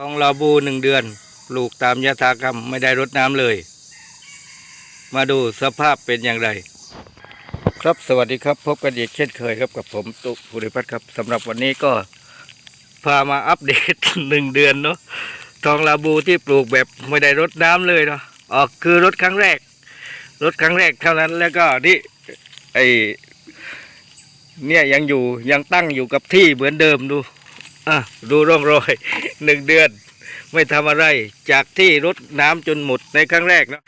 กองลาบูหนึ่งเดือน ปลูกตามยถากรรมไม่ได้รดน้ำเลย มาดูสภาพเป็นอย่างไร ครับสวัสดีครับ พบกันอีกเช่นเคยครับกับผมตุภูริพัฒน์ครับสำหรับวันนี้ก็พามาอัปเดตหนึ่งเดือนเนาะทองลาบูที่ปลูกแบบไม่ได้รดน้ำเลยเนาะออกคือรดครั้งแรกรถครั้งแรกเท่านั้นแล้วก็นี่ไอเนี่ยยังอยู่ยังตั้งอยู่กับที่เหมือนเดิมดู อะดูร่องรอยหนึ่งเดือน ไม่ทำอะไร จากที่รดน้ำจนหมดในครั้งแรกเนาะ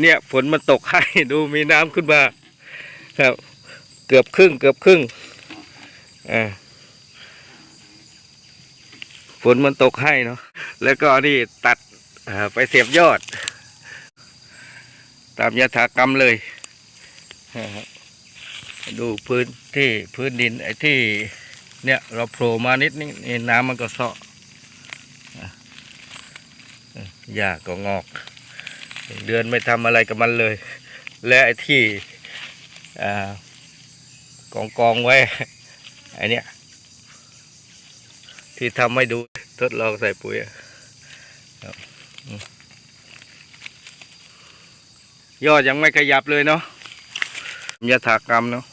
เนี่ยฝนมันตกให้ดูมีน้ำขึ้นมาครับ เกือบครึ่ง เกือบครึ่งอ่าฝนมันตกให้เนาะแล้วก็นี่ตัดไปเสียบยอด ตามยถากรรมเลย ดูพื้นที่พื้นดินไอ้ที่ เนี่ยเราโผล่มานิดนึงนี่น้ำมันก็เซาะอะเออหญ้าก็งอก เดือนไม่ทำอะไรกับมันเลย และไอ้ที่กองกองๆไว้ไอ้เนี้ยที่ทำให้ดูทดลองใส่ปุ๋ยยอดยังไม่ขยับเลยเนาะยถากรรมเนาะ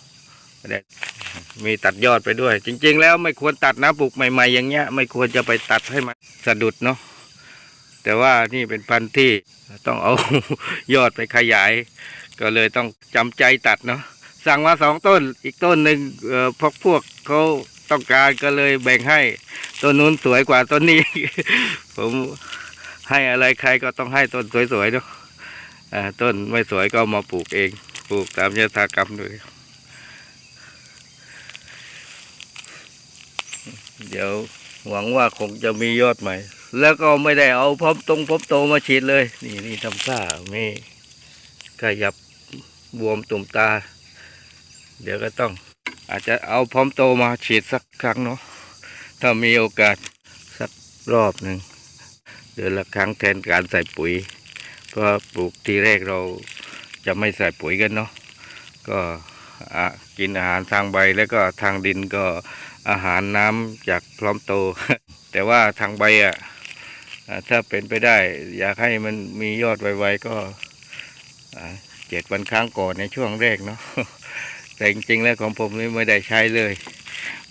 มีตัดยอดไปด้วย จริง ๆ แล้วไม่ควรตัดนะปลูกใหม่ ๆ อย่างเงี้ย ไม่ควรจะไปตัดให้มันสะดุดเนาะแต่ว่านี่เป็นพันธุ์ที่ต้องเอายอดไปขยาย ก็เลยต้องจำใจตัดเนาะสั่งมาสองต้น อีกต้นหนึ่งเอ่อพวกพวกเขาต้องการก็เลยแบ่งให้ต้นนู้นสวยกว่าต้นนี้ ผมให้อะไรใครก็ต้องให้ต้นสวยๆเนาะต้นไม่สวยก็มาปลูกเอง ปลูกตามยถากรรมด้วย เดี๋ยวหวังว่าคงจะมียอดใหม่ แล้วก็ไม่ได้เอาพร้อมตรงพร้อมโตมาฉีดเลย นี่นี่ทำท่าไม่ขยับบวมตุ่มตา เดี๋ยวก็ต้อง อาจจะเอาพร้อมโตมาฉีดสักครั้งเนาะถ้ามีโอกาสสักรอบหนึ่งเดือนละครั้งแทนการใส่ปุ๋ย เพราะปลูกทีแรกเราจะไม่ใส่ปุ๋ยกันเนาะก็กินอาหารทางใบแล้วก็ทางดินก็ อาหารน้ำจากพร้อมโต แต่ว่าทางใบอะถ้าเป็นไปได้ อยากให้มันมียอดไวๆก็เจ็ดวันครั้งก่อนในช่วงแรกเนาะแต่จริงๆแล้วของผมนี่ไม่ได้ใช้เลย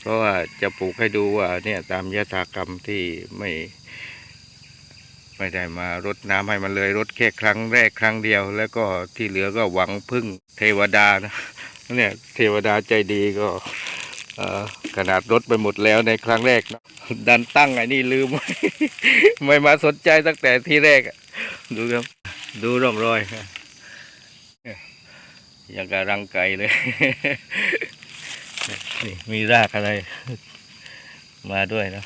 เพราะว่าจะปลูกให้ดูว่าเนี่ยตามยถากรรมที่ไม่ไม่ได้มารดน้ำให้มันเลยรดแค่ครั้งแรกครั้งเดียว แล้วก็ที่เหลือก็หวังพึ่งเทวดานะเนี่ยเทวดาใจดีก็ ขนาดรถไปหมดแล้วในครั้งแรกนะดันตั้งไอ้นี่ลืม ไม่มาสนใจตั้งแต่ที่แรก ดูครับ ดูร่องรอยยอย่างกับรังไก่เลยนี่มีรากอะไร มาด้วยนะ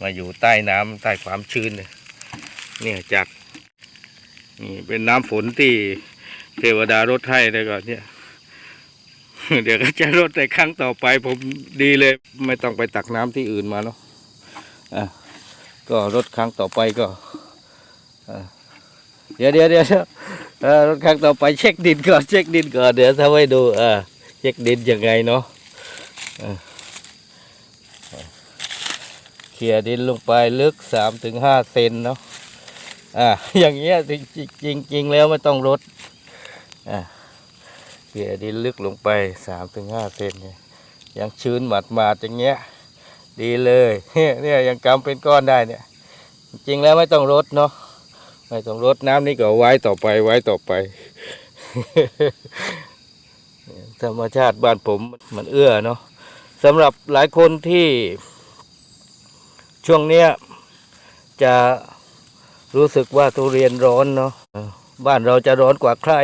มาอยู่ใต้น้ำใต้ความชื้นเนี่ยเนี่ยจากนี่เป็นน้ำฝนที่เทวดารดให้เลยก่อนเนี่ย เดี๋ยวก็จะรดในครั้งต่อไป ผมดีเลย ไม่ต้องไปตักน้ำที่อื่นมาเนาะอะก็รดครั้งต่อไปก็เดี๋ยวเดี๋ยวเดี๋ยวรถครั้งต่อไปเช็คดินก่อนเช็คดินก่อนเดี๋ยวทำให้ดูอ่าเช็คดินยังไงเนาะเขี่ยดินลงไปลึกสามถึงห้าเซนเนาะอ่าอย่างเงี้ยจริงจริงจริงแล้วไม่ต้องรดอ่า เขี่ยดินลึกลงไปสามถึงห้าเซนเนี่ยยังชื้นหมาดมาดๆอย่างเงี้ย ดีเลยเนี่ยยังกำเป็นก้อนได้เนี่ย จริงแล้วไม่ต้องรดเนาะไม่ต้องรดน้ำนี่ก็ไว้ต่อไปไว้ต่อไปธรรมชาติบ้านผมมันเอื้อเนาะสำหรับหลายคนที่ช่วงเนี้ยจะรู้สึกว่าทุเรียนร้อนเนาะบ้านเราจะร้อนกว่าใคร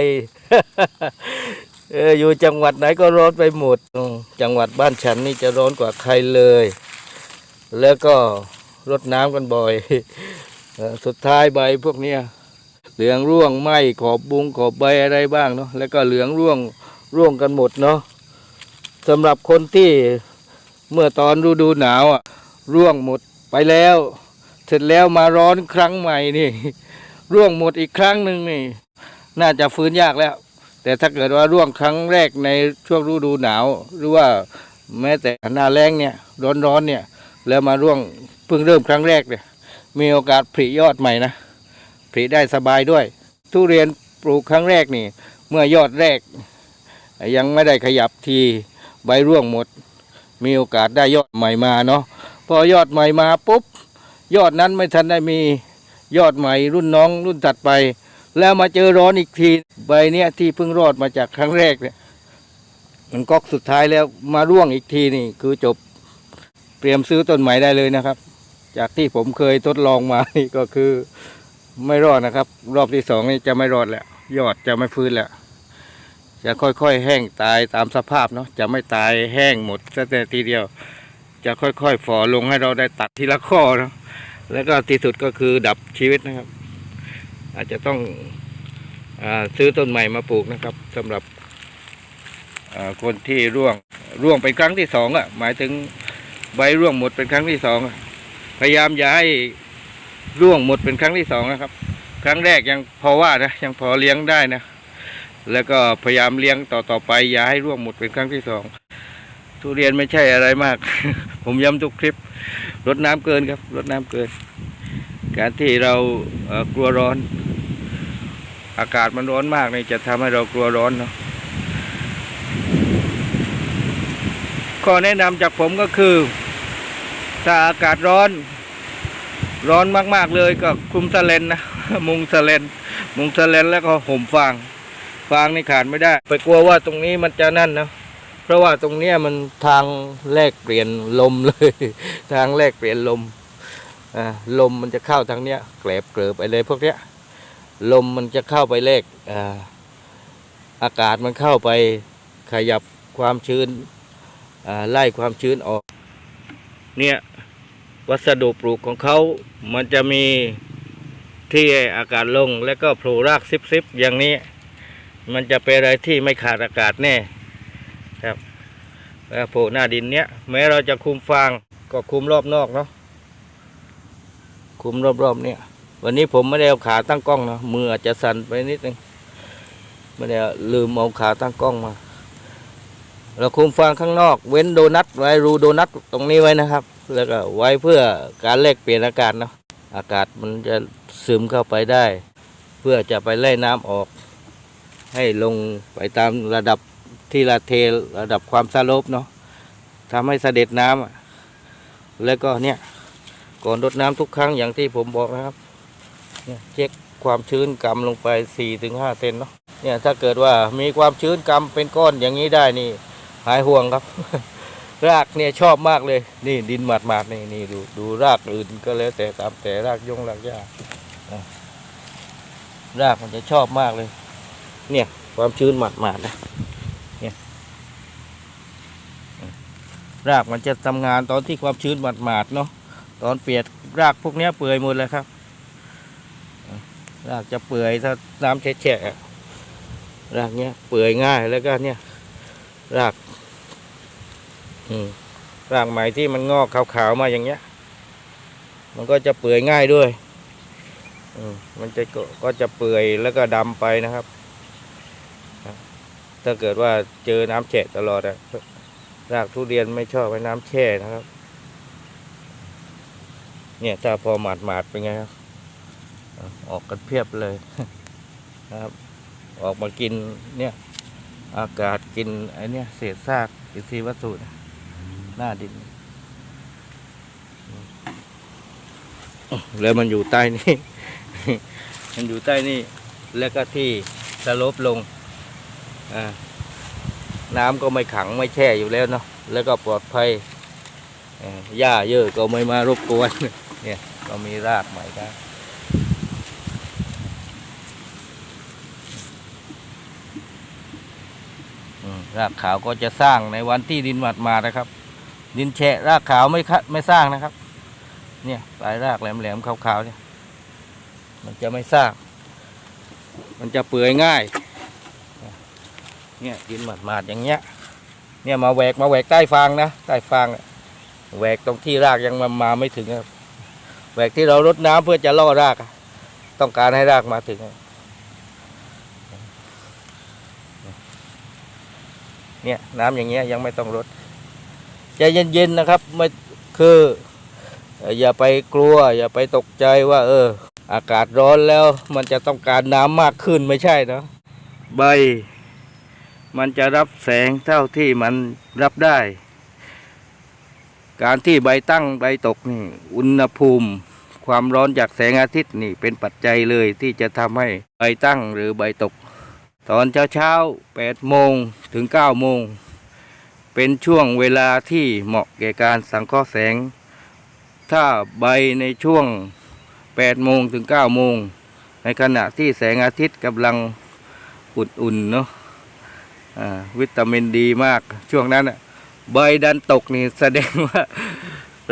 เอออยู่จังหวัดไหนก็ร้อนไปหมด จังหวัดบ้านฉันนี่จะร้อนกว่าใครเลย แล้วก็รดน้ำกันบ่อยออสุดท้ายใบพวกเนี้ยเหลืองร่วงไหมขอบบุงขอบใบอะไรบ้างเนาะแล้วก็เหลืองร่วงร่วงกันหมดเนาะสำหรับคนที่เมื่อตอนฤดูหนาวอะร่วงหมดไปแล้ว เสร็จแล้วมาร้อนครั้งใหม่นี่ ร่วงหมดอีกครั้งหนึ่งนี่ น่าจะฟื้นยากแล้ว แต่ถ้าเกิดว่าร่วงครั้งแรกในช่วงฤดูหนาว หรือว่าแม้แต่หน้าแรงเนี่ยร้อนๆเนี่ย แล้วมาร่วงเพิ่งเริ่มครั้งแรกเนี่ยมีโอกาสผลิยอดใหม่นะผลิได้สบายด้วย ทุเรียนปลูกครั้งแรกนี่ เมื่อยอดแรก ยังไม่ได้ขยับทีใบร่วงหมด มีโอกาสได้ยอดใหม่มาเนาะพอยอดใหม่มาปุ๊บยอดนั้นไม่ทันได้มียอดใหม่รุ่นน้องรุ่นถัดไป แล้วมาเจอร้อนอีกทีใบเนี้ยที่เพิ่งรอดมาจากครั้งแรกเนี่ยมันก๊อกสุดท้ายแล้วมาร่วงอีกทีนี่คือจบเตรียมซื้อต้นใหม่ได้เลยนะครับ จากที่ผมเคยทดลองมานี่ก็คือไม่รอดนะครับ รอบที่สองนี่จะไม่รอดแล้วยอดจะไม่ฟื้นแล้วจะค่อยๆ แห้งตายตามสภาพเนาะจะไม่ตายแห้งหมดแต่ทีเดียว จะค่อยๆฝ่อลงให้เราได้ตัดทีละข้อเนาะแล้วก็ที่สุดก็คือดับชีวิตนะครับ อาจจะต้องอซื้อต้นใหม่มาปลูกนะครับสำหรับคนที่ร่วงร่วงเป็นครั้งที่สองอะหมายถึงใบร่วงหมดเป็นครั้งที่สองอพยายามอย่าให้ร่วงหมดเป็นครั้งที่สองนะครับ ครั้งแรกยังพอว่านะยังพอเลี้ยงได้นะ แล้วก็พยายามเลี้ยงต่อต่อไป อย่าให้ร่วงหมดเป็นครั้งที่สองทุเรียนไม่ใช่อะไรมาก ผมย้ำทุกคลิปรดน้ำเกินครับรดน้ำเกิน การที่เรากลัวร้อน อากาศมันร้อนมากนี่จะทำให้เรากลัวร้อนเนาะข้อแนะนำจากผมก็คือ ถ้าอากาศร้อน ร้อนมากๆเลยก็คลุมสเลนนะมุงสเลนมุงสเลนแล้วก็ห่มฟางฟางนี่ขาดไม่ได้ ไปกลัวว่าตรงนี้มันจะนั่นนะเพราะว่าตรงเนี้ยมันทางแลกเปลี่ยนลมเลย ทางแลกเปลี่ยนลมอ่าลมมันจะเข้าทางเนี้ยแกลบเกลือบไปเลยพวกเนี้ย ลมมันจะเข้าไปแลกอ่าอากาศมันเข้าไปขยับความชื้นอ่าไล่ความชื้นออก เนี่ยวัสดุปลูกของเขา มันจะมีที่อากาศลงแล้วก็โผล่รากซิบๆอย่างนี้ มันจะเป็นอะไรที่ไม่ขาดอากาศแน่ครับแล้วโผล่หน้าดินเนี้ยแม้เราจะคุมฟางก็คุมรอบนอกเนาะคุมรอบๆเนี่ย วันนี้ผมไม่ได้เอาขาตั้งกล้องนะมืออาจจะสั่นไปนิดนึงไม่ได้ลืมเอาขาตั้งกล้องมา เราคุมฟางข้างนอก เว้นโดนัทไว้รูโดนัทตรงนี้ไว้นะครับ แล้วก็ไว้เพื่อการแลกเปลี่ยนอากาศเนาะอากาศมันจะซึมเข้าไปได้ เพื่อจะไปไล่น้ำออก ให้ลงไปตามระดับที่ละเทระดับความสโลปเนาะทำให้เสด็จน้ำแล้วก็เนี่ยก่อนรดน้ำทุกครั้งอย่างที่ผมบอกนะครับ เนี่ยเช็คความชื้นกำลงไป 4-5ถึงเซนเนาะเนี่ยถ้าเกิดว่ามีความชื้นกำเป็นก้อนอย่างนี้ได้นี่ หายห่วงครับ รากเนี่ยชอบมากเลย นี่ดินหมาดๆนี่นี่ดูดูรากอื่นก็แล้วแต่ตามแต่รากยงรากหญ้ารากมันจะชอบมากเลย เนี่ยความชื้นหมาดๆนะเนี่ยรากมันจะทำงานตอนที่ความชื้นหมาดๆเนาะตอนเปียกรากพวกนี้เปื่อยหมดเลยครับ รากจะเปื่อยถ้าน้ำแฉะๆอะรากเนี้ยเปื่อยง่ายแล้วก็เนี่ยรากอืมรากใหม่ที่มันงอกขาวๆมาอย่างเงี้ย มันก็จะเปื่อยง่ายด้วยอืมมันจะก็ก็จะเปื่อยแล้วก็ดำไปนะครับ ถ้าเกิดว่าเจอน้ำแฉะตลอดอะรากทุเรียนไม่ชอบไว้น้ำแช่นะครับ เนี่ยถ้าพอหมาดหมาดๆเป็นไงครับ ออกกันเพียบเลยครับ ออกมากินเนี่ย อากาศกินไอเนี่ยเศษซากอินทรีย์วัตถุหน้าดิน แล้วมันอยู่ใต้นี่ มันอยู่ใต้นี่ แล้วก็ที่สลบลงน้ำก็ไม่ขังไม่แช่อยู่แล้วเนาะแล้วก็ปลอดภัยหญ้าเยอะก็ไม่มารบกวนเนี่ย ก็มีรากใหม่ได้อื รากขาวก็จะสร้างในวันที่ดินหมาดมานะครับ ดินแฉะรากขาวไม่คะไม่สร้างนะครับ เนี่ยปลายรากแหลมๆขาวๆเนี่ยมันจะไม่สร้าง มันจะเปื่อยง่าย เนี่ยดินหมาดๆอย่างเงี้ย เนี่ยมาแหวกมาแหวกใต้ฟางนะใต้ฟางแหวกตรงที่รากยังมามาไม่ถึงครับแหวกที่เรารดน้ำเพื่อจะล่อราก ต้องการให้รากมาถึงอะ เนี่ยน้ำอย่างเงี้ยยังไม่ต้องรดใจเย็นๆนะครับไม่คือเอ่ออย่าไปกลัว อย่าไปตกใจว่า เออ อากาศร้อนแล้วมันจะต้องการน้ำมากขึ้นไม่ใช่นะใบ มันจะรับแสงเท่าที่มันรับได้ การที่ใบตั้งใบตกนี่ อุณหภูมิ ความร้อนจากแสงอาทิตย์นี่เป็นปัจจัยเลยที่จะทำให้ใบตั้งหรือใบตก ตอนเช้าเช้าๆ8โมงถึง9โมง เป็นช่วงเวลาที่เหมาะแก่การสังเคราะห์แสง ถ้าใบในช่วง8โมงถึง9โมง ในขณะที่แสงอาทิตย์กำลังอุ่นๆเนาะวิตามินดีมากช่วงนั้นน่ะใบดันตกนี่แสดงว่า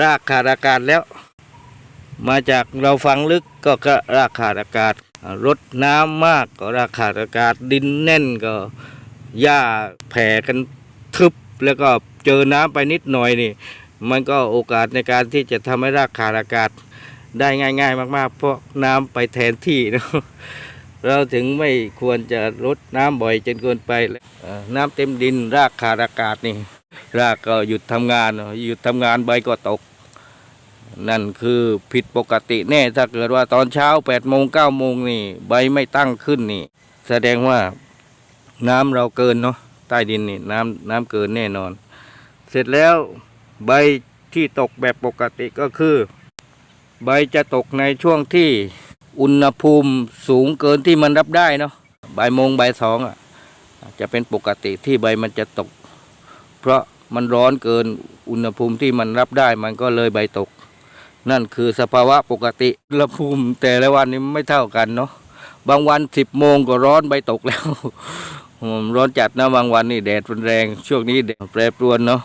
รากขาดอากาศแล้ว มาจากเราฟังลึกก็ก็รากขาดอากาศ รดน้ำมากก็รากขาอากาศดินแน่นก็หญ้าแผ่กันทึบแล้วก็เจอน้ำไปนิดหน่อยนี่ มันก็โอกาสในการที่จะทำให้รากขาดอากาศได้ง่าย ๆ มาก ๆ เพราะน้ำไปแทนที่เนะเราถึงไม่ควรจะรดน้ำบ่อยจนเกินไปน้ำเต็มดินรากขาดอากาศนี่ รากก็หยุดทำงานหยุดทำงานใบก็ตก นั่นคือผิดปกติแน่ ถ้าเกิดว่าตอนเช้า8ปดโมงเก้าโมงนี่ ใบไม่ตั้งขึ้นนี่ แสดงว่าน้ำเราเกินเนาะใต้ดินนี่น้ำน้ำเกินแน่นอน เสร็จแล้วใบที่ตกแบบปกติก็คือ ใบจะตกในช่วงที่อุณหภูมิสูงเกินที่มันรับได้เนาะใบโมงใบสองอะจะเป็นปกติที่ใบมันจะตก เพราะมันร้อนเกินอุณหภูมิที่มันรับได้มันก็เลยใบตก นั่นคือสภาวะปกติอุณหภูมิแต่ละวันนี้ไม่เท่ากันเนาะบางวันสิบโมงก็ร้อนใบตกแล้วร้อนจัดนะบางวันนี่แดดรุนแรง ช่วงนี้แดดแปรปรวนเนาะ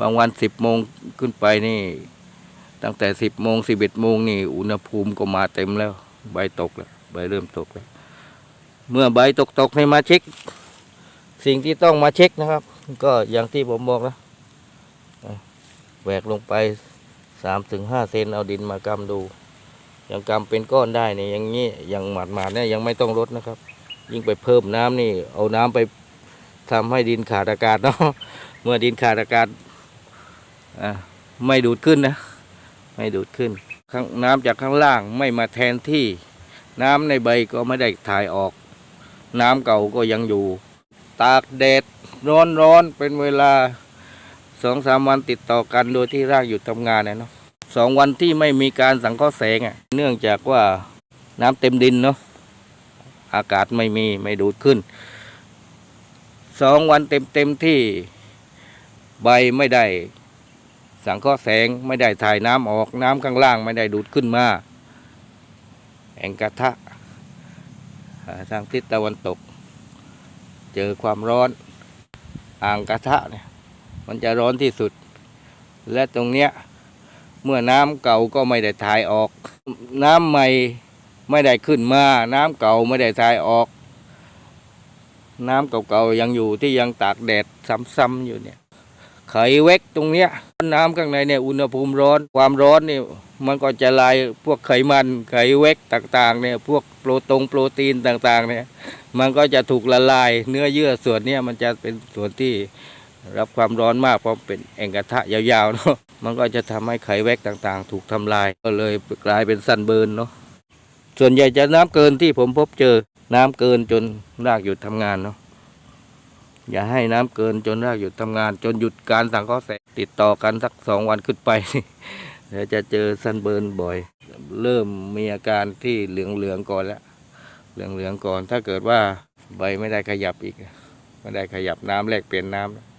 บางวันสิบโมงขึ้นไปนี่ ตั้งแต่สิบโมงสิบเอ็ดโมงนี่อุณหภูมิก็มาเต็มแล้ว ใบตกแล้วใบเริ่มตกแล้วเมื่อใบตกตกให้มาเช็ค สิ่งที่ต้องมาเช็คนะครับ ก็อย่างที่ผมบอกนะแหวกลงไป สามถึงห้าเซนเอาดินมากำดูยังกำเป็นก้อนได้เนี่ยอย่างนี้อย่างหมาดหมาดเนี่ยยังไม่ต้องลดนะครับ ยิ่งไปเพิ่มน้ำนี่ เอาน้ำไปทำให้ดินขาดอากาศเนาะเมื่อดินขาดอากาศอะไม่ดูดขึ้นนะ ไม่ดูดขึ้นข้างน้ำจากข้างล่างไม่มาแทนที่ น้ำในใบก็ไม่ได้ถ่ายออก น้ำเก่าก็ยังอยู่ ตากแดดร้อนร้อนๆเป็นเวลา สองสามวันติดต่อกันโดยที่รากหยุดทำงานนะเนาะสองวันที่ไม่มีการสังเคราะห์แสงอะเนื่องจากว่าน้ำเต็มดินเนาะอากาศไม่มีไม่ดูดขึ้นสองวันเต็มเต็มที่ใบไม่ได้ สังเคราะห์แสงไม่ได้ถ่ายน้ำออกน้ำข้างล่างไม่ได้ดูดขึ้นมาแองกระทะอ่าทางทิศตะวันตก เจอความร้อนอ่างกระทะเนี่ย มันจะร้อนที่สุด และตรงเนี้ยเมื่อน้ำเก่าก็ไม่ได้ถ่ายออก น้ำใหม่ไม่ได้ขึ้นมา น้ำเก่าไม่ได้ถ่ายออก น้ำเก่าๆยังอยู่ที่ยังตากแดดซ้ำๆอยู่เนี่ยไขเวกตรงเนี้ยน้ำข้างในเนี่ยอุณหภูมิร้อนความร้อนนี่มันก็จะลายพวกไขมันไขเวกต่างๆเนี่ยพวกโปรตงโปรตีนต่างๆเนี่ยมันก็จะถูกละลาย เนื้อเยื่อส่วนเนี้ยมันจะเป็นส่วนที่ รับความร้อนมากเพราะเป็นแอ่งกระทะยาวๆเนาะมันก็จะทำให้ไขแวกต่างๆ ถูกทำลายก็เลยกลายเป็นสันเบิร์นเนาะส่วนใหญ่จะน้ำเกินที่ผมพบเจอน้ำเกินจนรากหยุดทำงานเนาะอย่าให้น้ำเกินจนรากหยุดทำงาน จนหยุดการสังเคราะห์แสงติดต่อกันสักสองวันขึ้นไปเดี๋ยวจะเจอสันเบิร์นบ่อย เริ่มมีอาการที่เหลืองๆก่อนแล้วเหลืองๆก่อน ถ้าเกิดว่าใบไม่ได้ขยับอีกไม่ได้ขยับน้ำแลกเปลี่ยนน้ำ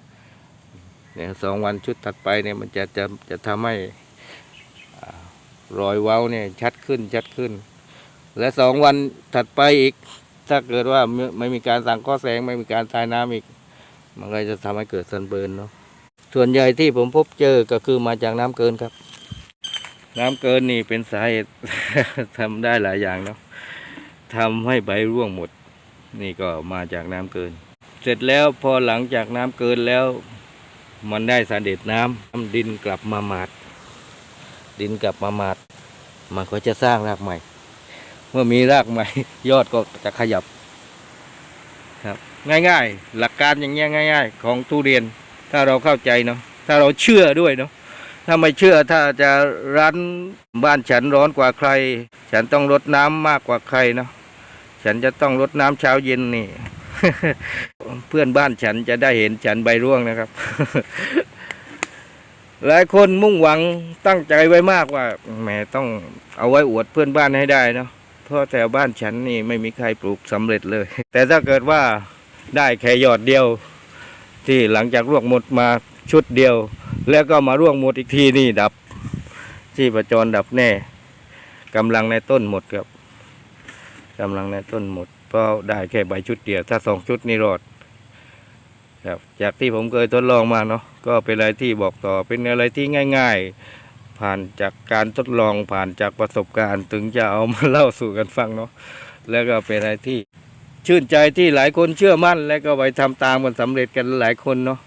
เนี่ยสองวันชุดถัดไปเนี่ยมันจะจะจะทำให้รอยเว้าเนี่ยชัดขึ้นชัดขึ้น และสองวันถัดไปอีก ถ้าเกิดว่าไม่ไม่มีการสั่งข้อแสงไม่มีการทายน้ำอีก มันก็จะทำให้เกิดซันเบิร์นเนาะส่วนใหญ่ที่ผมพบเจอก็คือมาจากน้ำเกินครับ น้ำเกินนี่เป็นสาเหตุทำได้หลายอย่างเนาะทำให้ใบร่วงหมด นี่ก็มาจากน้ำเกิน เสร็จแล้วพอหลังจากน้ำเกินแล้ว มันได้สารเด็ดน้ำดินกลับมาหมาด ดินกลับมาหมาด มันก็จะสร้างรากใหม่ เมื่อมีรากใหม่ ยอดก็จะขยับครับง่ายๆ หลักการอย่างเงี้ยง่าย ๆ ของทุเรียนถ้าเราเข้าใจเนาะถ้าเราเชื่อด้วยเนาะถ้าไม่เชื่อถ้าจะร้านบ้านฉันร้อนกว่าใคร ฉันต้องรดน้ำมากกว่าใครเนาะฉันจะต้องรดน้ำเช้าเย็นนี่ เพื่อนบ้านฉันจะได้เห็นฉันใบร่วงนะครับ หลายคนมุ่งหวังตั้งใจไว้มากว่าแหมต้องเอาไว้อวดเพื่อนบ้านให้ได้เนาะเพราะแต่บ้านฉันนี่ไม่มีใครปลูกสำเร็จเลย แต่ถ้าเกิดว่าได้แค่ยอดเดียว ที่หลังจากร่วงหมดมาชุดเดียว แล้วก็มาร่วงหมดอีกทีนี่ดับที่ประจรดับแน่กำลังในต้นหมดครับกำลังในต้นหมด เพราะได้แค่ใบชุดเดียว ถ้าสองชุดนี่รอดครับจากที่ผมเคยทดลองมาเนาะก็เป็นอะไรที่บอกต่อเป็นอะไรที่ง่าย ๆ ผ่านจากการทดลองผ่านจากประสบการณ์ถึงจะเอามาเล่าสู่กันฟังเนาะแล้วก็เป็นอะไรที่ชื่นใจที่หลายคนเชื่อมั่น และก็ไปทำตามกันสำเร็จกันหลายคนเนาะ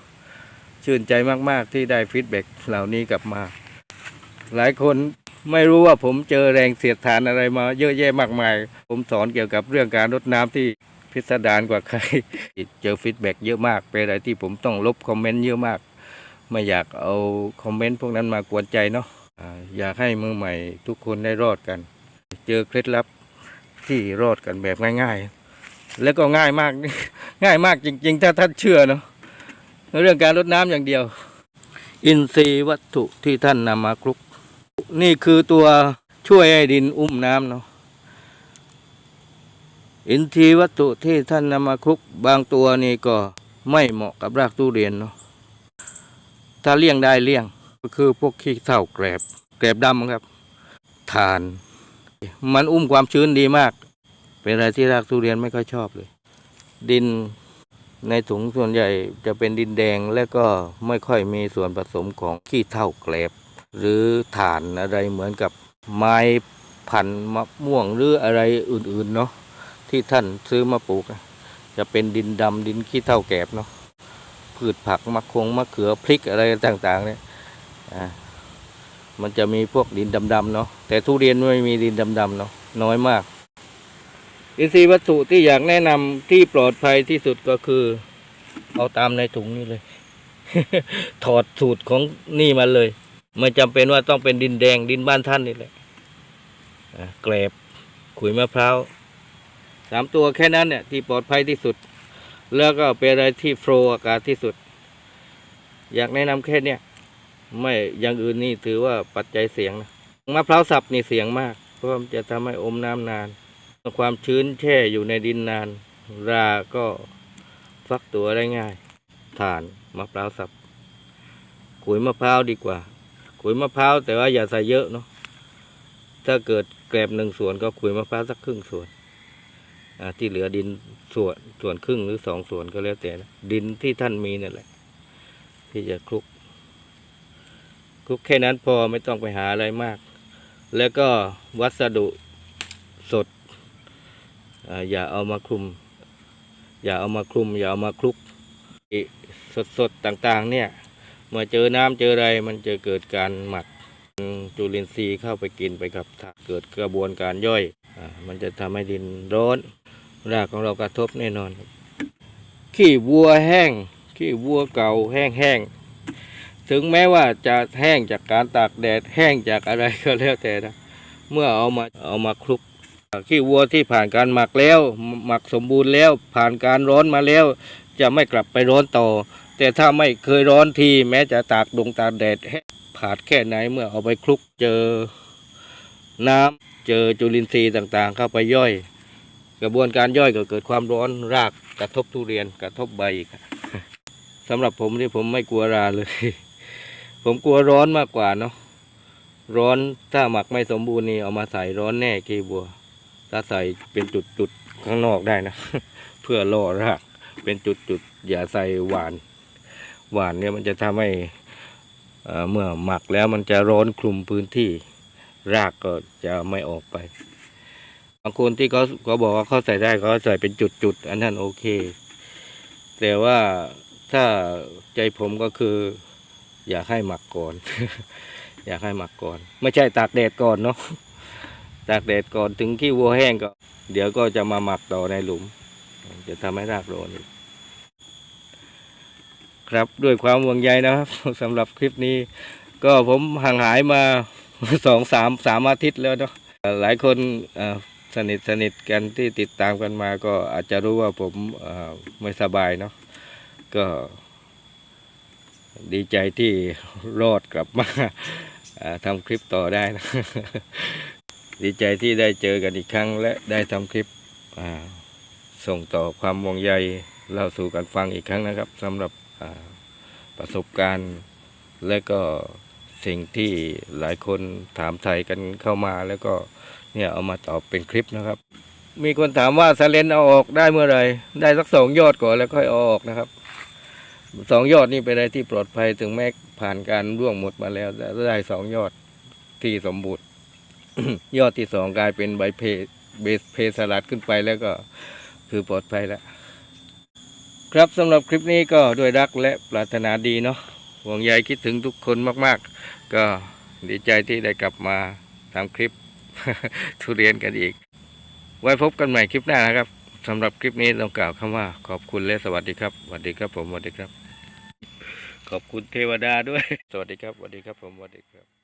ชื่นใจมากๆที่ได้ฟีดแบ็กเหล่านี้กลับมา หลายคน ไม่รู้ว่าผมเจอแรงเสียดทานอะไรมาเยอะแยะมากมาย ผมสอนเกี่ยวกับเรื่องการรดน้ำที่พิสดารกว่าใคร เจอฟีดแบ็กเยอะมาก เป็นอะไรที่ผมต้องลบคอมเมนต์เยอะมาก ไม่อยากเอาคอมเมนต์พวกนั้นมากวนใจเนาะอยากให้มือใหม่ทุกคนได้รอดกัน เจอเคล็ดลับที่รอดกันแบบง่าย ๆ แล้วก็ง่ายมาก ง่ายมากจริง ๆ ถ้าท่านเชื่อเนาะเรื่องการรดน้ำอย่างเดียว อินทรีย์วัตถุที่ท่านนำมาคลุก นี่คือตัวช่วยให้ดินอุ้มน้ำเนาะอินทรีย์วัตถุที่ท่านนำมาคลุกบางตัวนี่ก็ไม่เหมาะกับรากทุเรียนเนาะถ้าเลี่ยงได้เลี่ยงก็คือพวกขี้เถ้าแกรบแกรบดำครับทาน มันอุ้มความชื้นดีมาก เป็นอะไรที่รากทุเรียนไม่ค่อยชอบเลย ดินในถุงส่วนใหญ่จะเป็นดินแดงและก็ไม่ค่อยมีส่วนผสมของขี้เถ้าแกรบ หรือถ่านอะไรเหมือนกับไม้พันธุ์มะม่วงหรืออะไรอื่นๆเนาะที่ท่านซื้อมาปลูก จะเป็นดินดำดินขี้เถ้าแกบเนาะพืชผักมะคงมะเขือพริกอะไรต่างๆเนี่ยมันจะมีพวกดินดำๆเนาะแต่ทุเรียนไม่มีดินดำๆเนาะน้อยมาก อินทรีย์วัตถุที่อยากแนะนำที่ปลอดภัยที่สุดก็คือ เอาตามในถุงนี่เลย ถอดสูตรของนี่มาเลย ไม่จำเป็นว่าต้องเป็นดินแดงดินบ้านท่านนี่แหละแกลบขุยมะพร้าวสามตัวแค่นั้นเนี่ยที่ปลอดภัยที่สุด แล้วก็เป็นอะไรที่โฟล์อากาศที่สุด อยากแนะนำแค่เนี้ยไม่อย่างอื่นนี่ถือว่าปัจจัยเสียงนะมะพร้าวสับนี่เสียงมาก เพราะมันจะทำให้อมน้ำนาน ความชื้นแช่อยู่ในดินนาน ราก็ฟักตัวได้ง่ายถ่านมะพร้าวสับขุยมะพร้าวดีกว่า ขุยมะพร้าวแต่ว่าอย่าใส่เยอะเนาะถ้าเกิดแกลบหนึ่งส่วนก็ขุยมะพร้าวสักครึ่งส่วนที่เหลือดินส่วนส่วนครึ่งหรือสองส่วนก็แล้วแต่นะดินที่ท่านมีนั่นแหละ ที่จะคลุกคลุกแค่นั้นพอไม่ต้องไปหาอะไรมาก แล้วก็วัสดุสดออย่าเอามาคลุม อย่าเอามาคลุม อย่าเอามาคลุกสดสดๆต่างๆ เนี่ย เมื่อเจอน้ำเจออะไรมันจะเกิดการหมักจุลินทรีย์เข้าไปกินไปกับเกิดกระบวนการย่อยอมันจะทำให้ดินร้อนรากของเรากระทบแน่นอน ขี้วัวแห้ง ขี้วัวเก่าแห้งแห้งๆถึงแม้ว่าจะแห้งจากการตากแดดแห้งจากอะไรก็แล้วแต่นะเมื่อเอามาเอามาคลุกขี้วัวที่ผ่านการหมักแล้ว หมักสมบูรณ์แล้วผ่านการร้อนมาแล้ว จะไม่กลับไปร้อนต่อ แต่ถ้าไม่เคยร้อนทีแม้จะตากดงตากแดดแห้ผาดแค่ไหนเมื่อเอาไปคลุกเจอน้ำเจอจุลินทรีย์ต่างๆ เข้าไปย่อย กระบวนการย่อยก็เกิดความร้อนรากกระทบทุเรียนกระทบใบสำหรับผมนี่ผมไม่กลัวราเลย ผมกลัวร้อนมากกว่าเนาะร้อนถ้าหมักไม่สมบูรณ์นี่เอามาใส่ร้อนแน่กีบัว ถ้าใส่เป็นจุดๆข้างนอกได้นะ เพื่อล่อรากเป็นจุดๆอย่าใส่หวาน หวานเนี่ยมันจะทำให้เอ่เมื่อหมักแล้วมันจะร้อนคลุมพื้นที่รากก็จะไม่ออกไปบางคนที่เขาเขาบอกว่าเขาใส่ได้เขาใส่เป็นจุดๆอันนั้นโอเค แต่ว่าถ้าใจผมก็คือ อยากให้หมักก่อน อยากให้หมักก่อน ไม่ใช่ตากแดดก่อนเนาะตากแดดก่อนถึงขี้วัวแห้งก็ เดี๋ยวก็จะมาหมักต่อในหลุม จะทำให้รากร้อนอีก ครับด้วยความห่วงใยนะครับสำหรับคลิปนี้ ก็ผมห่างหายมาสองสามสามอาทิตย์แล้วเนาะหลายคนสนิทสนิทกันที่ติดตามกันมาก็อาจจะรู้ว่าผมไม่สบายเนาะก็ดีใจที่รอดกลับมาทำคลิปต่อได้นะดีใจที่ได้เจอกันอีกครั้ง และได้ทำคลิปส่งต่อความห่วงใยเล่าสู่กันฟังอีกครั้งนะครับสำหรับ ประสบการณ์และก็สิ่งที่หลายคนถามไทยกันเข้ามาแล้วก็เนี่ยเอามาตอบเป็นคลิปนะครับ มีคนถามว่าซาเลนเอาออกได้เมื่อไหร่ได้สักสองยอดก่อนแล้วค่อยเอาออกนะครับสองยอดนี่เป็นอะไรที่ปลอดภัยถึงแม้ผ่านการร่วงหมดมาแล้วได้สองยอดที่สมบูรณ์ยอดที่สองกลายเป็นใบเพเบสเพสลัดขึ้นไปแล้วก็คือปลอดภัยแล้ว ครับสำหรับคลิปนี้ก็ด้วยรักและปรารถนาดีเนาะห่วงใยคิดถึงทุกคนมาก ๆ ก็ดีใจที่ได้กลับมาทำคลิปทุเรียนกันอีก ไว้พบกันใหม่คลิปหน้านะครับสำหรับคลิปนี้ต้องกล่าวคำว่าขอบคุณและสวัสดีครับสวัสดีครับผมสวัสดีครับ ขอบคุณเทวดาด้วย สวัสดีครับสวัสดีครับผมสวัสดีครับ